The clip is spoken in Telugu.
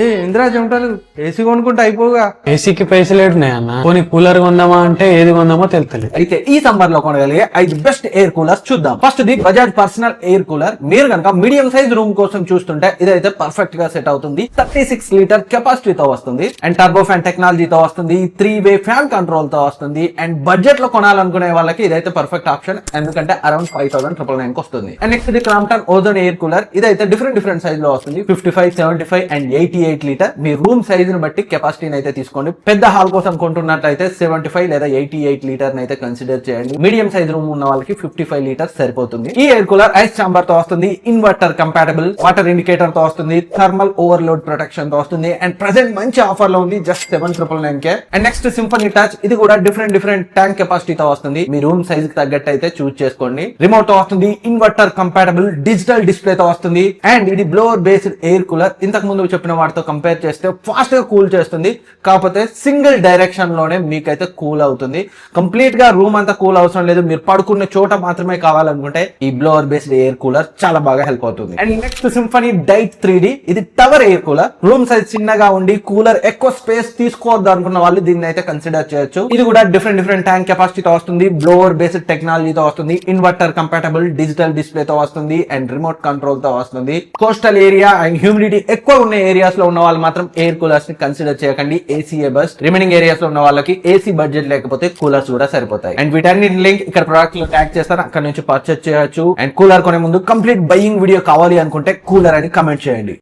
ఏ ఇందిరా చెమటలు ఏసీ కొనుక్కుంటే అయిపోగా ఏసీకి పైసలు ఏడున్నాయి అన్న? పోనీ కూలర్ కొందామా అంటే ఏది కొందామో తెలుతలేదు అయితే ఈ సమ్మర్లో కొనగలిగే ఐదు బెస్ట్ ఎయిర్ కూలర్స్ చూద్దాం. First the Bajaj personal air cooler. మీరు కనుక మీడియం సైజ్ రూమ్ కోసం చూస్తుంటే ఇదైతే పర్ఫెక్ట్గా సెట్ అవుతుంది. థర్టీ సిక్స్ లీటర్ కెపాసిటీతో వస్తుంది. అండ్ టర్బో ఫ్యాన్ టెక్నాలజీతో వస్తుంది. త్రీ వే ఫ్యాన్ కంట్రోల్తో వస్తుంది. అండ్ బడ్జెట్లో కొనాలనుకునే వాళ్ళకి ఇదైతే పర్ఫెక్ట్ ఆప్షన్ ఎందుకంటే around five thousand triple nine వస్తుంది. And next the Crompton Ozone air cooler ఇదైతే డిఫరెంట్ డిఫరెంట్ సైజ్లో వస్తుంది. Fifty five seventy five and eighty eight litre me room size బట్టి కెపాసిటీని అయితే తీసుకోండి. పెద్ద హాల్ కోసం కొంటున్నట్లయితే సెవెంటీ ఫైవ్ లేదా ఎయిటీ ఎయిట్ లీటర్ అయితే కన్సిడర్ చేయండి. మీడియం సైజ్ రూమ్ ఉన్న వాళ్ళకి ఫిఫ్టీ ఫైవ్ లీటర్స్ సరిపోతుంది. ఈ ఎయిర్ కూలర్ ఐస్ చాంబర్తో వస్తుంది. ఇన్వర్టర్ కంపాటబుల్ వాటర్ ఇండికేటర్తో వస్తుంది. థర్మల్ ఓవర్లోడ్ ప్రొటెక్షన్తో వస్తుంది. అండ్ ప్రెసెంట్ మంచి ఆఫర్లో ఉంది. Just seven triple nine K and next Symphony touch ఇది కూడా డిఫరెంట్ డిఫరెంట్ ట్యాంక్ కెపాసిటీ తో వస్తుంది. మీ రూమ్ సైజ్కి తగ్గట్టు అయితే చూస్ చేసుకోండి. రిమోట్తో వస్తుంది. ఇన్వర్టర్ కంపాటబుల్ డిజిటల్ డిస్ప్లే తో వస్తుంది. అండ్ ఇది బ్లోవర్ బేస్డ్ ఎయిర్ కూలర్ ఇంతకు ముందు చెప్పిన వాటితో కంపేర్ చేస్తే ఫాస్ట్గా కూల్ చేస్తుంది. కాకపోతే సింగిల్ డైరెక్షన్లోనే మీకైతే కూల్ అవుతుంది. కంప్లీట్గా రూమ్ అంతా కూల్ అవసరం లేదు. మీరు పడుకునే చోట మాత్రమే కావాలనుకుంటే ఈ బ్లోవర్ బేస్డ్ ఎయిర్ కూలర్ చాలా బాగా హెల్ప్ అవుతుంది. And next Symphony diet three ఇది tower air cooler room size చిన్నగా ఉండి కూలర్ ఎక్కువ స్పేస్ తీసుకోవద్దు అనుకున్న వాళ్ళు దీన్ని అయితే కన్సిడర్ చేయొచ్చు. ఇది కూడా డిఫరెంట్ డిఫరెంట్ ట్యాంక్ కెపాసిటీతో వస్తుంది. బ్లోవర్ బేస్డ్ టెక్నాలజీతో వస్తుంది. ఇన్వర్టర్ కంపాటబుల్ డిజిటల్ డిస్ప్లే తో వస్తుంది. అండ్ రిమోట్ కంట్రోల్తో వస్తుంది. కోస్టల్ ఏరియా అండ్ హ్యూమిడిటీ ఎక్కువ ఉన్న ఏరియాస్ లో ఉన్న వాళ్ళు మాత్రం ఎయిర్ కూలర్స్ని కన్సిడర్ చేయకండి. ఏసీఏ బస్ రిమైనింగ్ ఏరియాస్లో ఉన్న వాళ్ళకి ఏసీ బడ్జెట్ లేకపోతే కూలర్స్ కూడా సరిపోతాయి. అండ్ వీటన్నిటి లింక్ ఇక్కడ ప్రొడక్ట్లో ట్యాగ్ చేస్తాను. అక్కడ నుంచి పర్చేస్ చేయొచ్చు. అండ్ కూలర్ కొనే ముందు కంప్లీట్ బయింగ్ వీడియో కావాలి అనుకుంటే కూలర్ అని కమెంట్ చేయండి.